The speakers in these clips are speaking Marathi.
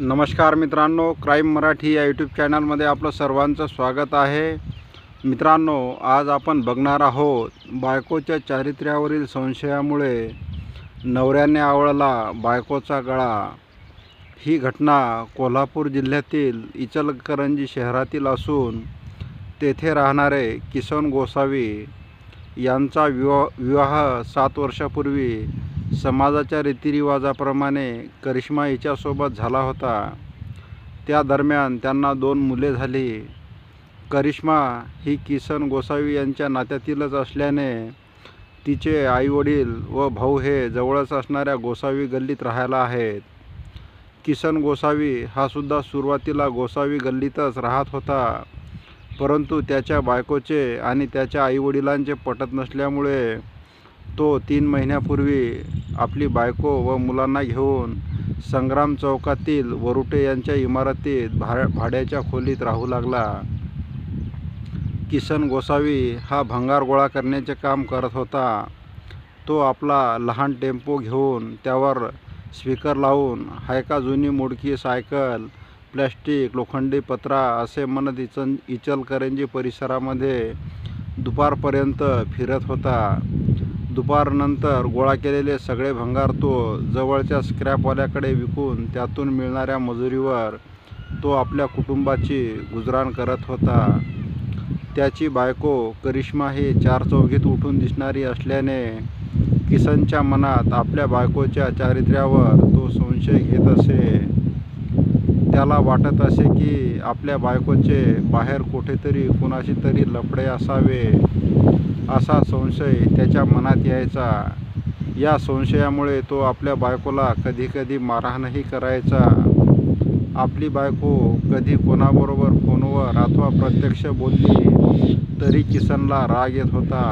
नमस्कार मित्रांनो क्राईम मराठी या यूट्यूब चॅनलमध्ये आपलं सर्वांचं स्वागत आहे. मित्रांनो आज आपण बघणार आहोत बायकोच्या चारित्र्यावरील संशयामुळे नवऱ्याने आवळला बायकोचा गळा. ही घटना कोल्हापूर जिल्ह्यातील इचलकरंजी शहरातील असून तेथे राहणारे किसन गोसावी यांचा विवाह विवाह सात वर्षापूर्वी समाजाच्या रीतिरिवाजाप्रमाणे करिश्मा हिच्यासोबत झाला होता. त्या दरम्यान त्यांना दोन मुले झाली. करिश्मा ही किसन गोसावी यांच्या नात्यातीलच असल्याने तिचे आईवडील व भाऊ हे जवळच असणाऱ्या गोसावी गल्लीत राहायला आहेत. किसन गोसावी हा सुद्धा सुरुवातीला गोसावी गल्लीतच राहत होता. परंतु त्याच्या बायकोचे आणि त्याच्या आईवडिलांचे पटत नसल्यामुळे तो तीन महिन्यापूर्वी आपली बायको व मुलांना घेऊन संग्राम चौकातील वरुटे यांच्या इमारतीत भा भाड्याच्या खोलीत राहू लागला. किसन गोसावी हा भंगार गोळा करण्याचे काम करत होता. तो आपला लहान टेम्पो घेऊन त्यावर स्पीकर लावून हायका जुनी मोडकी सायकल प्लॅस्टिक लोखंडी पत्रा असे म्हणत इचन इचलकरंजी परिसरामध्ये दुपारपर्यंत फिरत होता. दुपारनंतर गोळा केलेले सगळे भंगार तो जवळच्या स्क्रॅपवाल्याकडे विकून त्यातून मिळणाऱ्या मजुरीवर तो आपल्या कुटुंबाची गुजराण करत होता. त्याची बायको करिश्मा ही चार चौघीत उठून दिसणारी असल्याने किसनच्या मनात आपल्या बायकोच्या चारित्र्यावर तो संशय घेत असे. त्याला वाटत असे की आपल्या बायकोचे बाहेर कुठेतरी कुणाशी तरी लफडे असावे. असा संशय त्याच्या मनात यायचा. या संशयामुळे तो आपल्या बायकोला कधीकधी मारहाणही करायचा. आपली बायको कधी कोणाबरोबर फोनवर अथवा प्रत्यक्ष बोलली तरी किसनला राग येत होता.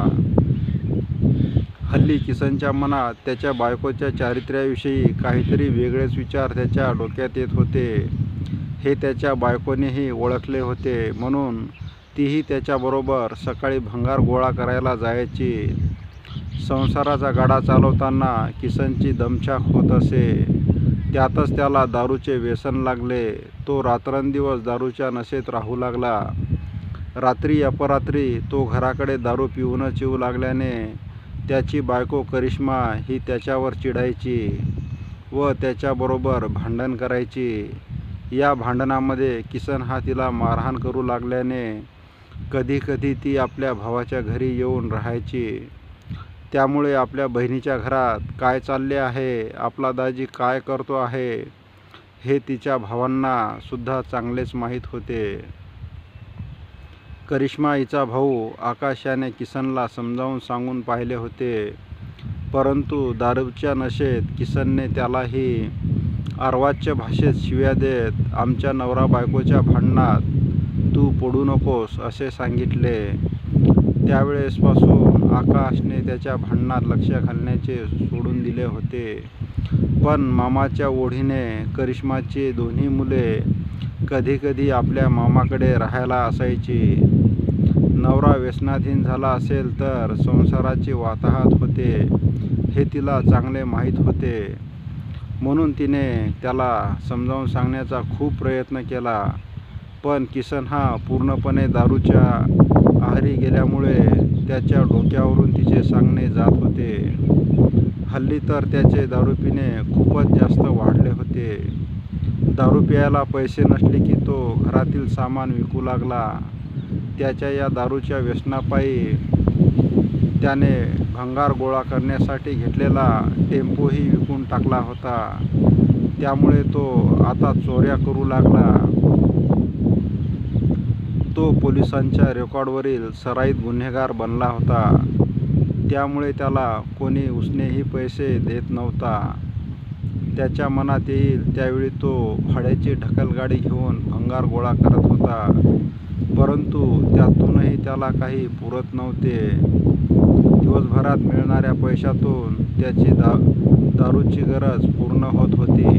हल्ली किसनच्या मनात त्याच्या बायकोच्या चारित्र्याविषयी काहीतरी वेगळेच विचार त्याच्या डोक्यात येत होते. हे त्याच्या बायकोनेही ओळखले होते म्हणून तीही त्याच्याबरोबर सकाळी भंगार गोळा करायला जायची. संसाराचा गाडा चालवताना किसनची दमछाक होत असे. त्यातच त्याला दारूचे व्यसन लागले. तो रात्रंदिवस दारूच्या नशेत राहू लागला. रात्री अपरात्री तो घराकडे दारू पिऊनच येऊ लागल्याने त्याची बायको करिश्मा ही त्याच्यावर चिडायची व त्याच्याबरोबर भांडण करायची. या भांडणामध्ये किसन हा तिला मारहाण करू लागल्याने कधीकधी ती आपल्या भावाच्या घरी येऊन राहायची. त्यामुळे आपल्या बहिणीच्या घरात काय चालले आहे आपला दाजी काय करतो आहे हे तिच्या भावांना सुद्धा चांगलेच माहीत होते. करिश्मा हिचा भाऊ आकाशाने किसनला समजावून सांगून पाहिले होते परंतु दारूच्या नशेत किसनने त्यालाही अर्वाच्य भाषेत शिव्या देत आमच्या नवरा बायकोच्या भांडणात तू पडू नकोस असे सांगितले. त्यावेळेसपासून आकाशने त्याच्या भांडणात लक्ष घालण्याचे सोडून दिले होते. पण मामाच्या ओढीने करिश्माची दोन्ही मुले कधीकधी आपल्या मामाकडे राहायला असायची. नवरा व्यसनाधीन झाला असेल तर संसाराची वाताहत होते हे तिला चांगले माहीत होते. म्हणून तिने त्याला समजावून सांगण्याचा खूप प्रयत्न केला. पण किसन हा पूर्णपणे दारूच्या आहारी गेल्यामुळे त्याच्या डोक्यावरून तिचे सांगणे जात होते. हल्ली तर त्याचे दारू पिणे खूपच जास्त वाढले होते. दारू प्यायला पैसे नसले की तो घरातील सामान विकू लागला. त्याच्या या दारूच्या व्यसनापायी त्याने भंगार गोळा करण्यासाठी घेतलेला टेम्पोही विकून टाकला होता. त्यामुळे तो आता चोऱ्या करू लागला. तो पोलिसांच्या रेकॉर्डवरील सराईत गुन्हेगार बनला होता. त्यामुळे त्याला कोणी उसनेही पैसे देत नव्हता. त्याच्या मनात येईल त्यावेळी तो भाड्याची ढकलगाडी घेऊन भंगार गोळा करत होता. परंतु त्यातूनही त्याला काही पुरत नव्हते. दिवसभरात मिळणाऱ्या पैशातून त्याची दा दारूची गरज पूर्ण होत होती.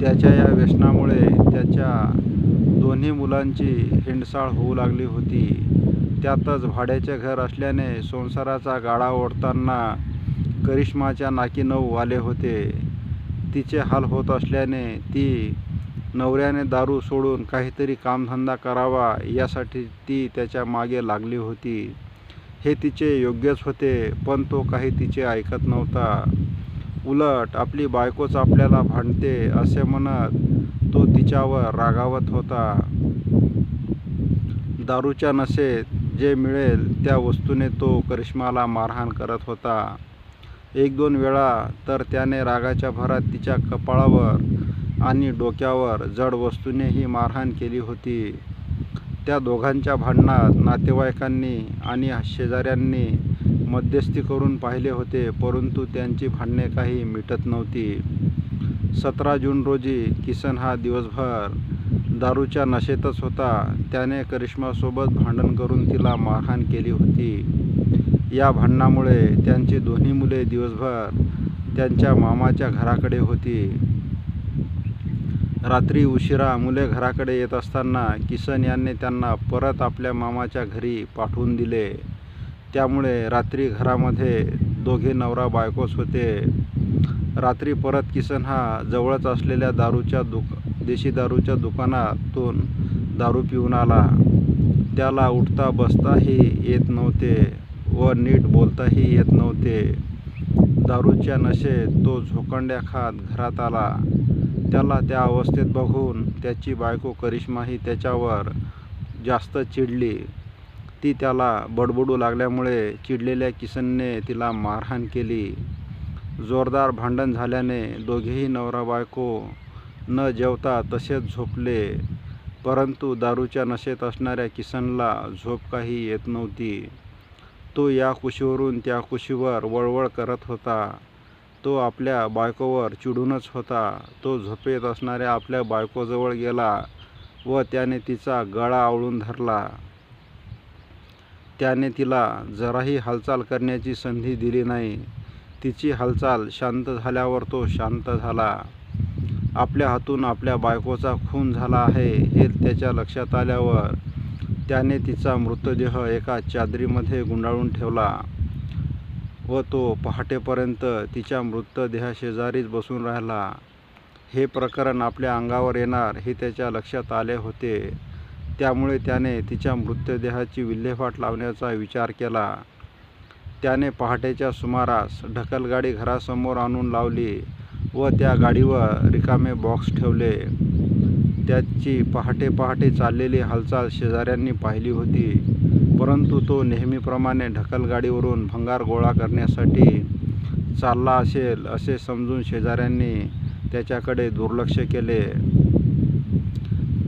त्याच्या या व्यसनामुळे त्याच्या दोन्ही मुलांची हिंडसाळ होऊ लागली होती. त्यातच भाड्याचे घर असल्याने संसाराचा गाडा ओढताना करिश्माच्या नाकी नऊ आले होते. तिचे हाल होत असल्याने ती नवऱ्याने दारू सोडून काहीतरी कामधंदा करावा यासाठी ती त्याच्यामागे लागली होती. हे तिचे योग्यच होते पण तो काही तिचे ऐकत नव्हता. उलट आपली बायकोच आपल्याला भांडते असे म्हणत तिच्यावर रागावत होता. दारूच्या नशेत जे मिळेल त्या वस्तूने तो करिश्माला मारहाण करत होता. एक दोन वेळा तर त्याने रागाच्या भरात तिच्या कपाळावर आणि डोक्यावर जड वस्तूनेही मारहाण केली होती. त्या दोघांच्या भांडणात नातेवाईकांनी आणि शेजाऱ्यांनी मध्यस्थी करून पाहिले होते परंतु त्यांची भांडणे काही मिटत नव्हती. सतरा जून रोजी किसन हा दिवसभर दारूच्या नशेतच होता. त्याने करिश्मासोबत भांडण करून तिला मारहाण केली होती. या भांडणामुळे त्यांची दोन्ही मुले दिवसभर त्यांच्या मामाच्या घराकडे होती. रात्री उशिरा मुले घराकडे येत असताना किसन यांनी त्यांना परत आपल्या मामाच्या घरी पाठवून दिले. त्यामुळे रात्री घरामध्ये दोघे नवरा बायकोच होते. रात्री परत किसन हा जवळच असलेल्या दारूच्या दुक देशी दारूच्या दुकानातून दारू पिऊन आला. त्याला उठता बसताही येत नव्हते व नीट बोलताही येत नव्हते. दारूच्या नशेत तो झोकंड्या खात घरात आला. त्याला त्या अवस्थेत बघून त्याची बायको करिश्माही त्याच्यावर जास्त चिडली. ती त्याला बडबडू लागल्यामुळे चिडलेल्या किसनने तिला मारहाण केली. जोरदार भांडण झाल्याने दोघेही नवरा बायको न जेवता तसेच झोपले. परंतु दारूच्या नशेत असणाऱ्या किसनला झोप काही येत नव्हती. तो या कुशीवरून त्या कुशीवर वळवळ करत होता. तो आपल्या बायकोवर चिडूनच होता. तो झोपेत असणाऱ्या आपल्या बायकोजवळ गेला व त्याने तिचा गळा आवळून धरला. त्याने तिला जराही हालचाल करण्याची संधी दिली नाही. तिची हालचाल शांत झाल्यावर तो शांत झाला. आपल्या हातून आपल्या बायकोचा खून झाला आहे हे त्याच्या लक्षात आल्यावर त्याने तिचा मृतदेह एका चादरीमध्ये गुंडाळून ठेवला व तो पहाटेपर्यंत तिच्या मृतदेहाशेजारीच बसून राहिला. हे प्रकरण आपल्या अंगावर येणार हे त्याच्या लक्षात आले होते. त्यामुळे त्याने तिच्या मृतदेहाची विल्हेवाट लावण्याचा विचार केला. त्याने पहाटेच्या सुमारास ढकलगाडी घरासमोर आणून लावली व त्या गाडीवर रिकामे बॉक्स ठेवले. त्याची पहाटे पहाटे चाललेली हालचाल शेजाऱ्यांनी पाहिली होती परंतु तो नेहमीप्रमाणे ढकलगाडीवरून भंगार गोळा करण्यासाठी चालला असेल असे समजून शेजाऱ्यांनी त्याच्याकडे दुर्लक्ष केले.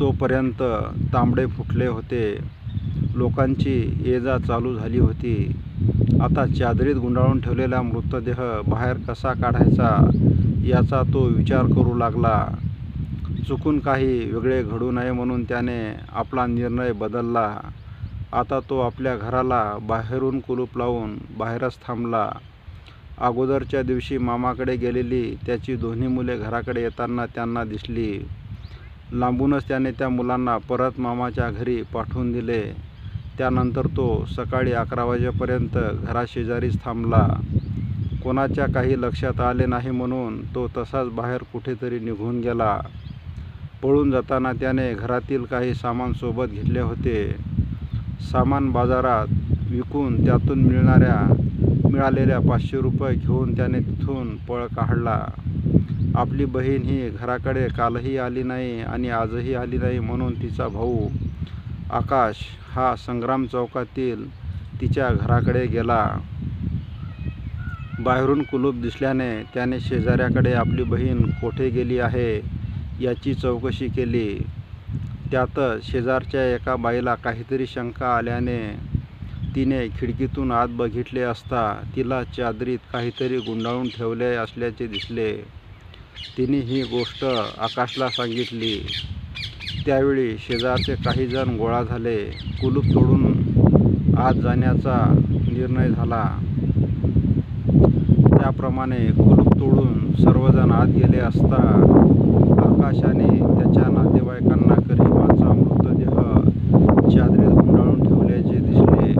तोपर्यंत तांबडे फुटले होते. लोकांची ये जा चालू झाली होती. आता चादरीत गुंडाळून ठेवलेला मृतदेह बाहेर कसा काढायचा याचा तो विचार करू लागला. चुकून काही वेगळे घडू नये म्हणून त्याने आपला निर्णय बदलला. आता तो आपल्या घराला बाहेरून कुलूप लावून बाहेरच थांबला. अगोदरच्या दिवशी मामाकडे गेलेली त्याची दोन्ही मुले घराकडे येताना त्यांना दिसली. लांबूनच त्याने त्या मुलांना परत मामाच्या घरी पाठवून दिले. त्यानंतर तो सकाळी अकरा वाजेपर्यंत घराशेजारीच थांबला. कोणाच्या काही लक्षात आले नाही म्हणून तो तसाच बाहेर कुठेतरी निघून गेला. पळून जाताना त्याने घरातील काही सामान सोबत घेतले होते. सामान बाजारात विकून त्यातून मिळणाऱ्या मिळालेल्या पाचशे रुपये घेऊन त्याने तिथून पळ काढला. आपली बहीण ही घराकडे कालही आली नाही आणि आजही आली नाही म्हणून तिचा भाऊ आकाश हा संग्राम चौकातील तिच्या घराकडे गेला. बाहेरून कुलूप दिसल्याने त्याने शेजाऱ्याकडे आपली बहीण कोठे गेली आहे याची चौकशी केली. त्यातच शेजारच्या एका बाईला काहीतरी शंका आल्याने तिने खिडकीतून आत बघितले असता तिला चादरीत काहीतरी गुंडाळून ठेवले असल्याचे दिसले. तिने ही गोष्ट आकाशला सांगितली. त्यावेळी शेजारचे काही जण गोळा झाले कुलूप तोडून आत जाण्याचा निर्णय झाला. त्याप्रमाणे कुलूप तोडून सर्वजण आत गेले असता आकाशाने त्याच्या नातेवाईकांना करिश्माचा मृतदेह चादरीत गुंडाळून ठेवल्याचे दिसले.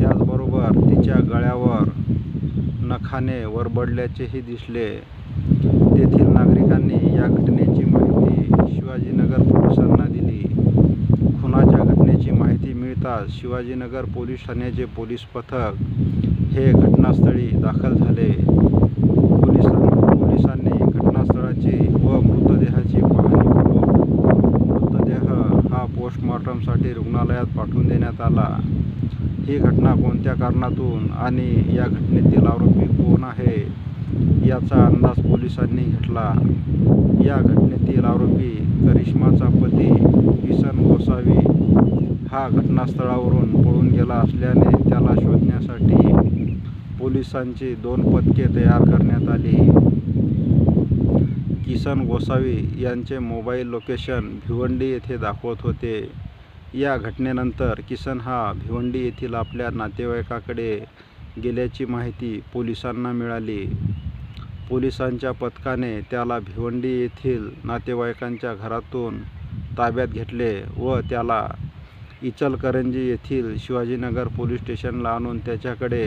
त्याचबरोबर तिच्या गळ्यावर नखाने वरबडल्याचेही दिसले. तेथील नागरिकांनी या घटनेची शिवाजीनगर पोलिसांना दिली. खुनाच्या घटनेची माहिती मिळताच शिवाजीनगर पोलीस ठाण्याचे पोलीस पथक हे घटनास्थळी दाखल झाले. पोलिसां पोलिसांनी घटनास्थळाची व मृतदेहाची पाहणी करून मृतदेह हा पोस्टमॉर्टमसाठी रुग्णालयात पाठवून देण्यात आला. ही घटना कोणत्या कारणातून आणि या घटनेतील आरोपी कोण आहे? याचा अंदाज पोलिसांनी घेतला. या घटनेतील आरोपी करिश्माचा पती किसन गोसावी हा घटनास्थळावरून पळून गेला असल्याने त्याला शोधण्यासाठी पोलिसांची दोन पथके तयार करण्यात आली. किसन गोसावी यांचे मोबाईल लोकेशन भिवंडी येथे दाखवत होते. या घटनेनंतर किसन हा भिवंडी येथील आपल्या नातेवाईकाकडे गेल्याची माहिती पोलिसांना मिळाली. पोलिसांच्या पथकाने त्याला भिवंडी येथील नातेवाईकांच्या घरातून ताब्यात घेतले व त्याला इचलकरंजी येथील शिवाजीनगर पोलीस स्टेशनला आणून त्याच्याकडे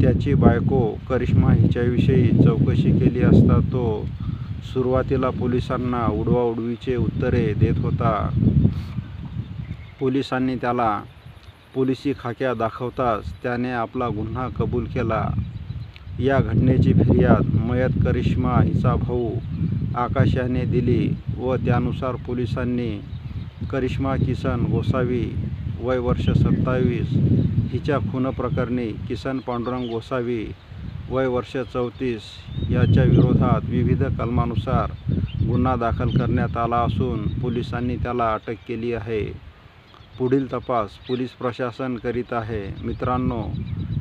त्याची बायको करिश्मा हिच्याविषयी चौकशी केली असता तो सुरुवातीला पोलिसांना उडवाउडवीचे उत्तरे देत होता. पोलिसांनी त्याला पोलिसी खाक्या दाखवताच त्याने आपला गुन्हा कबूल केला. या घटनेची फिर्याद मयत करिश्मा हिचा भाऊ आकाशाने दिली व त्यानुसार पोलिसांनी करिश्मा किसन गोसावी वय वर्ष सत्तावीस हिच्या खूनप्रकरणी किसन पांडुरंग गोसावी वय वर्ष चौतीस याच्या विरोधात विविध कलमानुसार गुन्हा दाखल करण्यात आला असून पोलिसांनी त्याला अटक केली आहे. पुढील तपास पोलीस प्रशासन करीत आहे. मित्रांनो